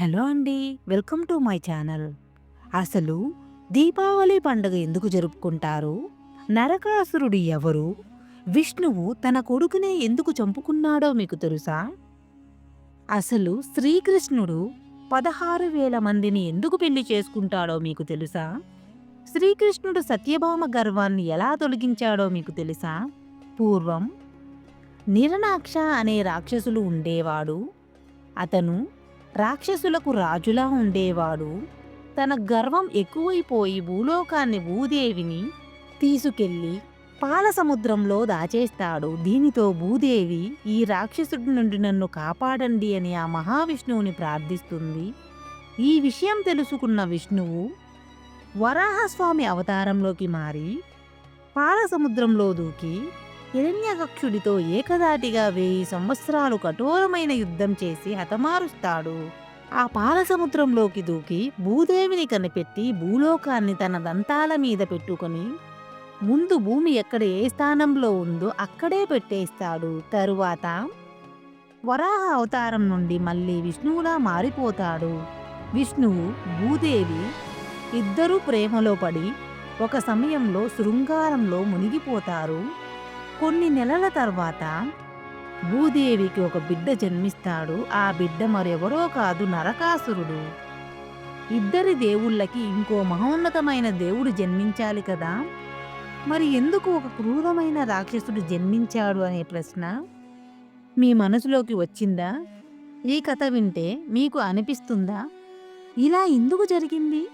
Hello అండి welcome to my channel. అసలు దీపావళి పండుగ ఎందుకు జరుపుకుంటారు? నరకాసురుడు ఎవరు? విష్ణువు తన కొడుకునే ఎందుకు చంపుకున్నాడో మీకు తెలుసా? అసలు శ్రీకృష్ణుడు పదహారు వేల మందిని ఎందుకు పెళ్ళి చేసుకుంటాడో మీకు తెలుసా? శ్రీకృష్ణుడు సత్యభామ గర్వాన్ని ఎలా తొలగించాడో మీకు తెలుసా? పూర్వం నిరనాక్ష అనే రాక్షసులు ఉండేవాడు. అతను రాక్షసులకు రాజులా ఉండేవాడు. తన గర్వం ఎక్కువైపోయి భూలోకాన్ని భూదేవిని తీసుకెళ్ళి పాల సముద్రంలో దాచేస్తాడు. దీనితో భూదేవి ఈ రాక్షసుడి నుండి నన్ను కాపాడండి అని ఆ మహావిష్ణువుని ప్రార్థిస్తుంది. ఈ విషయం తెలుసుకున్న విష్ణువు వరాహస్వామి అవతారంలోకి మారి పాల సముద్రంలో దూకి హిరణ్యకక్షుడితో ఏకదాటిగా వెయ్యి సంవత్సరాలు కఠోరమైన యుద్ధం చేసి హతమారుస్తాడు. ఆ పాలసముద్రంలోకి దూకి భూదేవిని కనిపెట్టి భూలోకాన్ని తన దంతాల మీద పెట్టుకొని ముందు భూమి ఎక్కడ ఏ స్థానంలో ఉందో అక్కడే పెట్టేస్తాడు. తరువాత వరాహ అవతారం నుండి మళ్ళీ విష్ణువులా మారిపోతాడు. విష్ణువు భూదేవి ఇద్దరూ ప్రేమలో పడి ఒక సమయంలో శృంగారంలో మునిగిపోతారు. కొన్ని నెలల తర్వాత భూదేవికి ఒక బిడ్డ జన్మిస్తాడు. ఆ బిడ్డ మరెవరో కాదు నరకాసురుడు. ఇద్దరి దేవుళ్ళకి ఇంకో మహోన్నతమైన దేవుడు జన్మించాలి కదా. మరి ఎందుకు ఒక క్రూరమైన రాక్షసుడు జన్మించాడు అనే ప్రశ్న మీ మనసులోకి వచ్చిందా? ఈ కథ వింటే మీకు అనిపిస్తుందా? ఇలా ఎందుకు జరిగింది?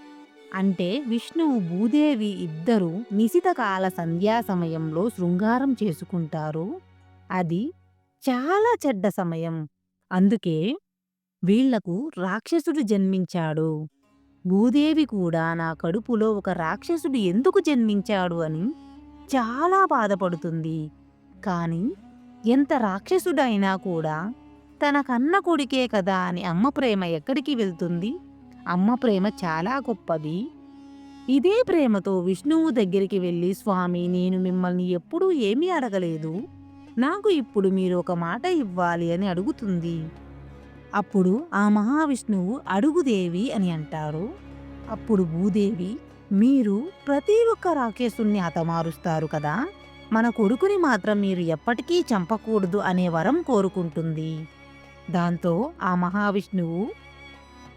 అంటే విష్ణువు భూదేవి ఇద్దరు నిశితకాల సంధ్యా సమయంలో శృంగారం చేసుకుంటారు. అది చాలా చెడ్డ సమయం. అందుకే వీళ్ళకు రాక్షసుడు జన్మించాడు. భూదేవి కూడా నా కడుపులో ఒక రాక్షసుడు ఎందుకు జన్మించాడు అని చాలా బాధపడుతుంది. కాని ఎంత రాక్షసుడైనా కూడా తన కన్న కొడుకే కదా అని అమ్మ ప్రేమ ఎక్కడికి వెళ్తుంది? అమ్మ ప్రేమ చాలా గొప్పది. ఇదే ప్రేమతో విష్ణువు దగ్గరికి వెళ్ళి స్వామి నేను మిమ్మల్ని ఎప్పుడూ ఏమీ అడగలేదు. నాకు ఇప్పుడు మీరు ఒక మాట ఇవ్వాలి అని అడుగుతుంది. అప్పుడు ఆ మహావిష్ణువు అడుగుదేవి అని అంటారు. అప్పుడు భూదేవి మీరు ప్రతి ఒక్క రాకేశుణ్ణి హతమారుస్తారు కదా. మన కొడుకుని మాత్రం మీరు ఎప్పటికీ చంపకూడదు అనే వరం కోరుకుంటుంది. దాంతో ఆ మహావిష్ణువు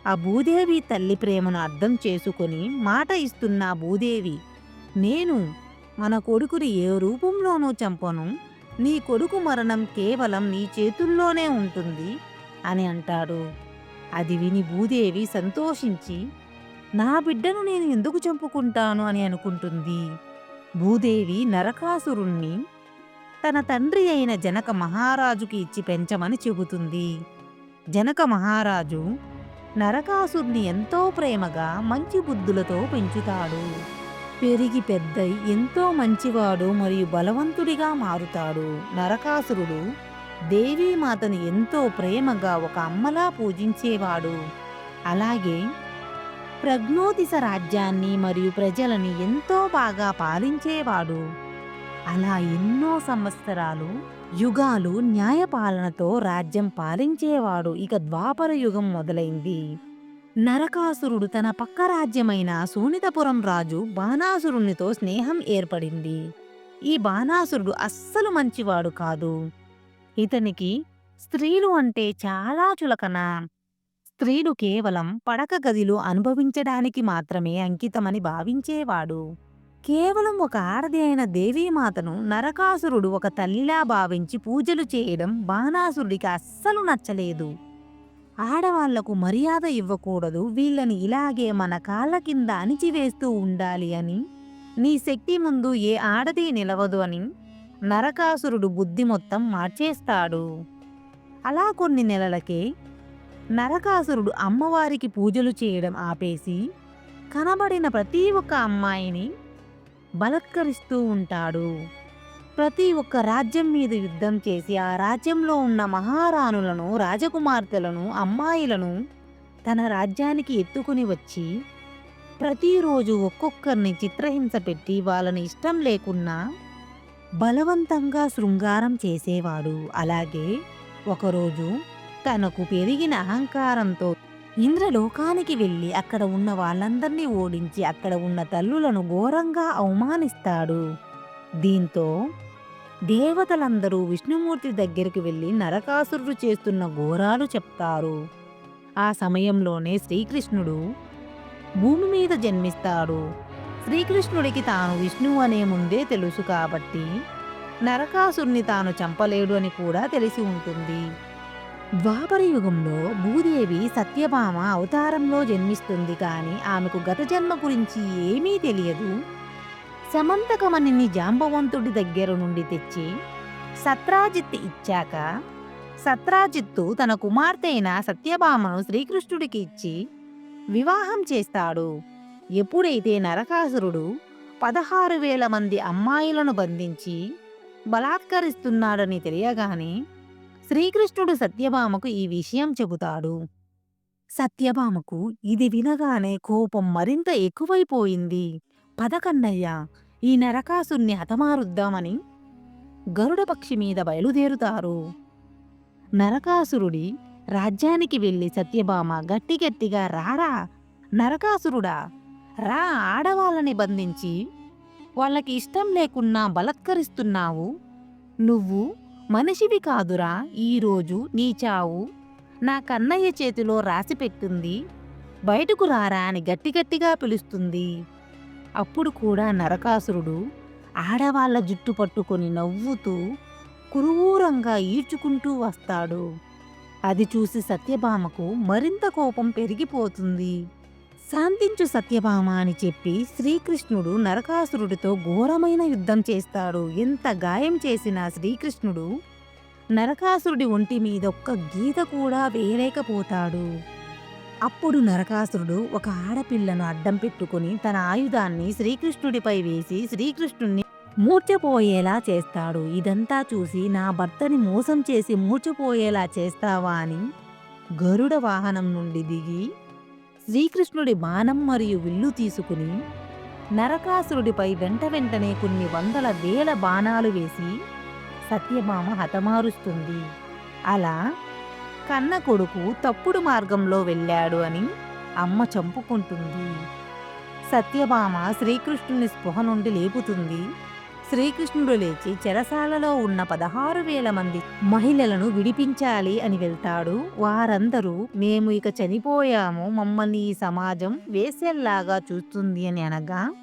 ఆ భూదేవి తల్లి ప్రేమను అర్థం చేసుకొని మాట ఇస్తున్న భూదేవి నేను మన కొడుకుని ఏ రూపంలోనూ చంపను నీ కొడుకు మరణం కేవలం నీ చేతుల్లోనే ఉంటుంది అని అంటాడు. అది విని భూదేవి సంతోషించి నా బిడ్డను నేను ఎందుకు చంపుకుంటాను అని అనుకుంటుంది. భూదేవి నరకాసురుణ్ణి తన తండ్రి అయిన జనక మహారాజుకి ఇచ్చి పెంచమని చెబుతుంది. జనక మహారాజు నరకాసుర్ని ఎంతో ప్రేమగా మంచి బుద్ధులతో పెంచుతాడు. పెరిగి పెద్దయి ఎంతో మంచివాడు మరియు బలవంతుడిగా మారుతాడు. నరకాసురుడు దేవీమాతను ఎంతో ప్రేమగా ఒక అమ్మలా పూజించేవాడు. అలాగే ప్రజ్ఞోదిశ రాజ్యాన్ని మరియు ప్రజలని ఎంతో బాగా పాలించేవాడు. అలా ఎన్నో సంవత్సరాలు యుగాలు న్యాయపాలనతో రాజ్యం పాలించేవాడు. ఇక ద్వాపర యుగం మొదలైంది. నరకాసురుడు తన పక్క రాజ్యమైన సోనితపురం రాజు బాణాసురునితో స్నేహం ఏర్పడింది. ఈ బాణాసురుడు అస్సలు మంచివాడు కాదు. ఇతనికి స్త్రీలు అంటే చాలా చులకన. స్త్రీలు కేవలం పడక గదిలో అనుభవించడానికి మాత్రమే అంకితమని భావించేవాడు. కేవలం ఒక ఆడది అయిన దేవీమాతను నరకాసురుడు ఒక తల్లిలా భావించి పూజలు చేయడం బాణాసురుడికి అస్సలు నచ్చలేదు. ఆడవాళ్ళకు మర్యాద ఇవ్వకూడదు. వీళ్ళని ఇలాగే మన కాళ్ళ కింద అణిచివేస్తూ ఉండాలి అని. నీ శక్తి ముందు ఏ ఆడది నిలవదు అని నరకాసురుడు బుద్ధి మొత్తం మార్చేస్తాడు. అలా కొన్ని నెలలకే నరకాసురుడు అమ్మవారికి పూజలు చేయడం ఆపేసి కనబడిన ప్రతి ఒక్క అమ్మాయిని బలత్కరిస్తూ ఉంటాడు. ప్రతి ఒక్క రాజ్యం మీద యుద్ధం చేసి ఆ రాజ్యంలో ఉన్న మహారాణులను రాజకుమార్తెలను అమ్మాయిలను తన రాజ్యానికి ఎత్తుకుని వచ్చి ప్రతిరోజు ఒక్కొక్కరిని చిత్రహింస పెట్టి వాళ్ళని ఇష్టం లేకున్నా బలవంతంగా శృంగారం చేసేవాడు. అలాగే ఒకరోజు తనకు పెరిగిన అహంకారంతో ఇంద్రలోకానికి వెళ్ళి అక్కడ ఉన్న వాళ్ళందరినీ ఓడించి అక్కడ ఉన్న తల్లులను ఘోరంగా అవమానిస్తాడు. దీంతో దేవతలందరూ విష్ణుమూర్తి దగ్గరికి వెళ్ళి నరకాసురుడు చేస్తున్న ఘోరాలు చెప్తారు. ఆ సమయంలోనే శ్రీకృష్ణుడు భూమి మీద జన్మిస్తాడు. శ్రీకృష్ణుడికి తాను విష్ణువు అనే ముందే తెలుసు కాబట్టి నరకాసురుని తాను చంపలేడు అని కూడా తెలిసి ఉంటుంది. ద్వాపర యుగంలో భూదేవి సత్యభామ అవతారంలో జన్మిస్తుంది కానీ ఆమెకు గత జన్మ గురించి ఏమీ తెలియదు. సమంతకమణిని జాంబవంతుడి దగ్గర నుండి తెచ్చి సత్రాజిత్ ఇచ్చాక సత్రాజిత్తు తన కుమార్తె అయిన సత్యభామను శ్రీకృష్ణుడికి ఇచ్చి వివాహం చేస్తాడు. ఎప్పుడైతే నరకాసురుడు పదహారు వేల మంది అమ్మాయిలను బంధించి బలాత్కరిస్తున్నాడని తెలియగానే శ్రీకృష్ణుడు సత్యభామకు ఈ విషయం చెబుతాడు. సత్యభామకు ఇది వినగానే కోపం మరింత ఎక్కువైపోయింది. పదకన్నయ్య ఈ నరకాసుని హతమారుద్దామని గరుడపక్షి మీద బయలుదేరుతారు. నరకాసురుడి రాజ్యానికి వెళ్ళి సత్యభామ గట్టి గట్టిగా రారా నరకాసురుడా రా ఆడవాళ్ళని బంధించి వాళ్ళకి ఇష్టం లేకున్నా బలత్కరిస్తున్నావు. నువ్వు మనిషివి కాదురా ఈరోజు నీ చావు. నా కన్నయ్య చేతిలో రాసిపెట్టింది బయటకు రారా అని గట్టి గట్టిగా పిలుస్తుంది. అప్పుడు కూడా నరకాసురుడు ఆడవాళ్ళ జుట్టు పట్టుకొని నవ్వుతూ కురూరంగా ఈడ్చుకుంటూ వస్తాడు. అది చూసి సత్యభామకు మరింత కోపం పెరిగిపోతుంది. శాంతించు సత్యభామ అని చెప్పి శ్రీకృష్ణుడు నరకాసురుడితో ఘోరమైన యుద్ధం చేస్తాడు. ఎంత గాయం చేసినా శ్రీకృష్ణుడు నరకాసురుడి ఒంటి మీద ఒక్క గీత కూడా వేయలేకపోతాడు. అప్పుడు నరకాసురుడు ఒక ఆడపిల్లను అడ్డం పెట్టుకుని తన ఆయుధాన్ని శ్రీకృష్ణుడిపై వేసి శ్రీకృష్ణుణ్ణి మూర్చపోయేలా చేస్తాడు. ఇదంతా చూసి నా భర్తని మోసం చేసి మూర్చపోయేలా చేస్తావా అని గరుడ వాహనం నుండి దిగి శ్రీకృష్ణుడి బాణం మరియు విల్లు తీసుకుని నరకాసురుడిపై వెంట వెంటనే కొన్ని వందల వేల బాణాలు వేసి సత్యభామ హతమారుస్తుంది. అలా కన్న కొడుకు తప్పుడు మార్గంలో వెళ్ళాడు అని అమ్మ చంపుకుంటుంది. సత్యభామ శ్రీకృష్ణుని స్పృహ నుండి లేపుతుంది. శ్రీకృష్ణుడు లేచి చెరసాలలో ఉన్న పదహారు వేల మంది మహిళలను విడిపించాలి అని వెళ్తాడు. వారందరూ మేము ఇక చనిపోయాము మమ్మల్ని ఈ సమాజం వేసేల్లాగా చూస్తుంది అని అనగా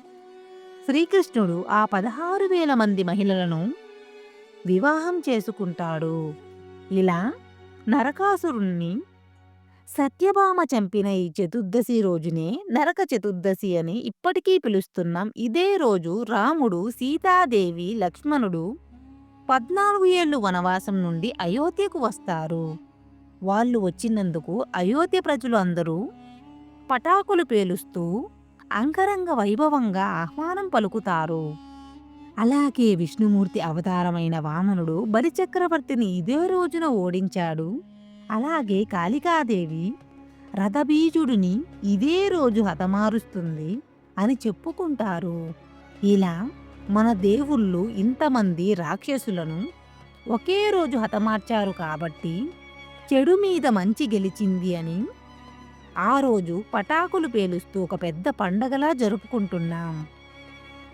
శ్రీకృష్ణుడు ఆ పదహారు వేల మంది మహిళలను వివాహం చేసుకుంటాడు. ఇలా నరకాసురుణ్ణి సత్యభామ చంపిన ఈ చతుర్దశి రోజునే నరక చతుర్దశి అని ఇప్పటికీ పిలుస్తున్నాం. ఇదే రోజు రాముడు సీతాదేవి లక్ష్మణుడు పద్నాలుగు ఏళ్ళు వనవాసం నుండి అయోధ్యకు వస్తారు. వాళ్ళు వచ్చినందుకు అయోధ్య ప్రజలు అందరూ పటాకులు పేలుస్తూ అంగరంగ వైభవంగా ఆహ్వానం పలుకుతారు. అలాగే విష్ణుమూర్తి అవతారమైన వామనుడు బలిచక్రవర్తిని ఇదే రోజున ఓడించాడు. అలాగే కాళికాదేవి రథబీజుడిని ఇదే రోజు హతమారుస్తుంది అని చెప్పుకుంటారు. ఇలా మన దేవుళ్ళు ఇంతమంది రాక్షసులను ఒకే రోజు హతమార్చారు కాబట్టి చెడు మీద మంచి గెలిచింది అని ఆ రోజు పటాకులు పేలుస్తూ ఒక పెద్ద పండగలా జరుపుకుంటున్నాం.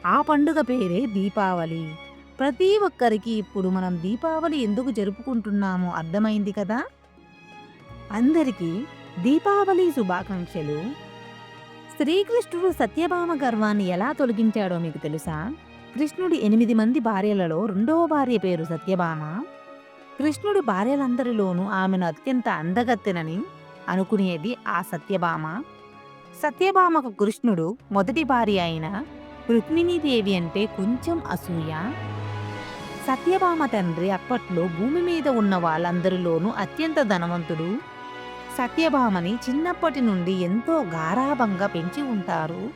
ఆ పండుగ పేరే దీపావళి. ప్రతి ఒక్కరికి ఇప్పుడు మనం దీపావళి ఎందుకు జరుపుకుంటున్నామో అర్థమైంది కదా? అందరికీ దీపావళి శుభాకాంక్షలు. శ్రీకృష్ణుడు సత్యభామ గర్వాన్ని ఎలా తొలగించాడో మీకు తెలుసా? కృష్ణుడి ఎనిమిది మంది భార్యలలో రెండవ భార్య పేరు సత్యభామ. కృష్ణుడి భార్యలందరిలోనూ ఆమెను అత్యంత అందగత్తెనని అనుకునేది ఆ సత్యభామ. సత్యభామకు కృష్ణుడు మొదటి భార్య అయిన రుక్మిణీదేవి అంటే కొంచెం అసూయ. సత్యభామ తండ్రి అప్పట్లో భూమి మీద ఉన్న వాళ్ళందరిలోనూ అత్యంత ధనవంతుడు. సత్యభామని చిన్నప్పటి నుండి ఎంతో గారాభంగా పెంచి ఉంటారు.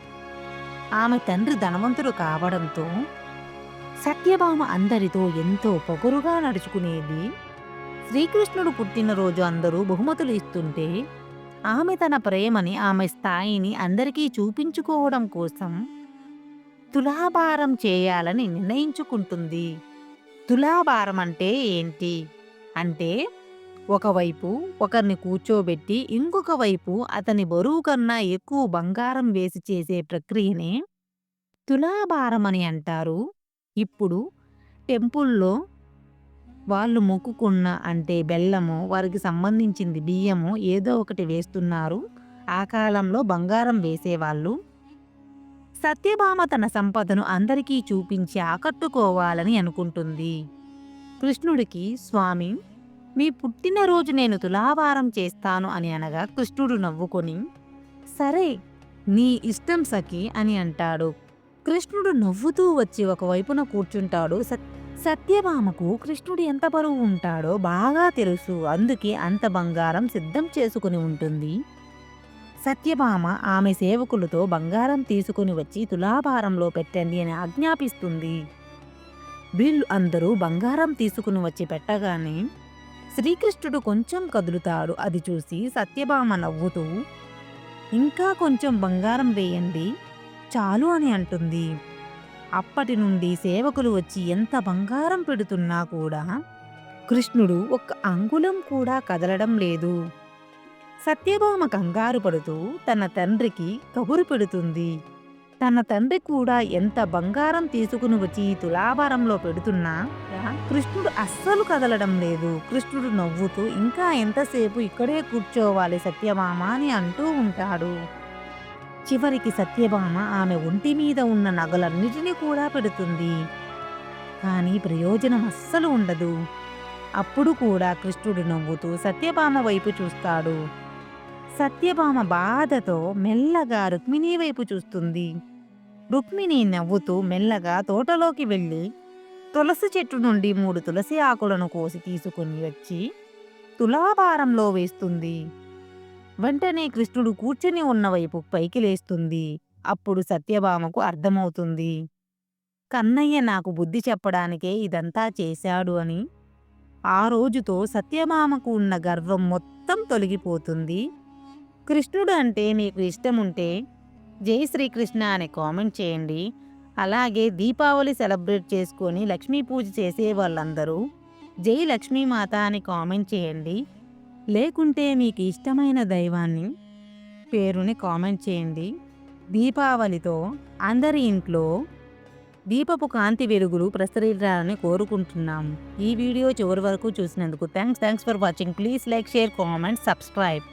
ఆమె తండ్రి ధనవంతుడు కావడంతో సత్యభామ అందరితో ఎంతో పొగరుగా నడుచుకునేది. శ్రీకృష్ణుడు పుట్టినరోజు అందరూ బహుమతులు ఇస్తుంటే ఆమె తన ప్రేమని ఆమె స్థాయిని అందరికీ చూపించుకోవడం కోసం తులాభారం చేయాలని నిర్ణయించుకుంటుంది. తులాభారం అంటే ఏంటి? అంటే ఒకవైపు ఒకరిని కూర్చోబెట్టి ఇంకొక వైపు అతని బరువు కన్నా ఎక్కువ బంగారం వేసి చేసే ప్రక్రియనే తులాభారం అని అంటారు. ఇప్పుడు టెంపుల్లో వాళ్ళు మొక్కుకున్న అంటే బెల్లము వారికి సంబంధించింది బియ్యము ఏదో ఒకటి వేస్తున్నారు. ఆ కాలంలో బంగారం వేసేవాళ్ళు. సత్యభామ తన సంపదను అందరికీ చూపించి ఆకట్టుకోవాలని అనుకుంటుంది. కృష్ణుడికి స్వామి మీ పుట్టినరోజు నేను తులాభారం చేస్తాను అని అనగా కృష్ణుడు నవ్వుకొని సరే నీ ఇష్టం సఖి అని అంటాడు. కృష్ణుడు నవ్వుతూ వచ్చి ఒకవైపున కూర్చుంటాడు. సత్ సత్యభామకు కృష్ణుడు ఎంత బరువు ఉంటాడో బాగా తెలుసు. అందుకే అంత బంగారం సిద్ధం చేసుకుని ఉంటుంది. సత్యభామ ఆమె సేవకులతో బంగారం తీసుకుని వచ్చి తులాభారంలో పెట్టండి అని ఆజ్ఞాపిస్తుంది. వీళ్ళు అందరూ బంగారం తీసుకుని వచ్చి పెట్టగానే శ్రీకృష్ణుడు కొంచెం కదులుతాడు. అది చూసి సత్యభామ నవ్వుతూ ఇంకా కొంచెం బంగారం వేయండి చాలు అని అంటుంది. అప్పటి నుండి సేవకులు వచ్చి ఎంత బంగారం పెడుతున్నా కూడా కృష్ణుడు ఒక్క అంగుళం కూడా కదలడం లేదు. సత్యభామ కంగారు పడుతూ తన తండ్రికి కబురు పెడుతుంది. తన తండ్రి కూడా ఎంత బంగారం తీసుకుని వచ్చి తులాభారంలో పెడుతున్నా కృష్ణుడు అస్సలు కదలడం లేదు. కృష్ణుడు నవ్వుతూ ఇంకా ఎంతసేపు ఇక్కడే కూర్చోవాలి సత్యభామ అని అంటూ ఉంటాడు. చివరికి సత్యభామ ఆమె ఒంటి మీద ఉన్న నగలన్నిటినీ కూడా పెడుతుంది. కానీ ప్రయోజనం అస్సలు ఉండదు. అప్పుడు కూడా కృష్ణుడు నవ్వుతూ సత్యభామ వైపు చూస్తాడు. సత్యభామ బాధతో మెల్లగా రుక్మిణి వైపు చూస్తుంది. రుక్మిణి నవ్వుతూ మెల్లగా తోటలోకి వెళ్ళి తులసి చెట్టు నుండి మూడు తులసి ఆకులను కోసి తీసుకుని వచ్చి తులాభారంలో వేస్తుంది. వెంటనే కృష్ణుడు కూర్చుని ఉన్న వైపు పైకి లేస్తుంది. అప్పుడు సత్యభామకు అర్థమవుతుంది. కన్నయ్య నాకు బుద్ధి చెప్పడానికే ఇదంతా చేశాడు అని. ఆ రోజుతో సత్యభామకు ఉన్న గర్వం మొత్తం తొలగిపోతుంది. కృష్ణుడు అంటే మీకు ఇష్టం ఉంటే జై శ్రీకృష్ణ అని కామెంట్ చేయండి. అలాగే దీపావళి సెలబ్రేట్ చేసుకొని లక్ష్మీ పూజ చేసే వాళ్ళందరూ జై లక్ష్మీమాత అని కామెంట్ చేయండి. లేకుంటే మీకు ఇష్టమైన దైవాన్ని పేరుని కామెంట్ చేయండి. దీపావళితో అందరి ఇంట్లో దీపపు కాంతి వెలుగులు ప్రసరించాలని కోరుకుంటున్నాం ఈ వీడియో చివరి వరకు చూసినందుకు thanks thanks for watching please like share comment subscribe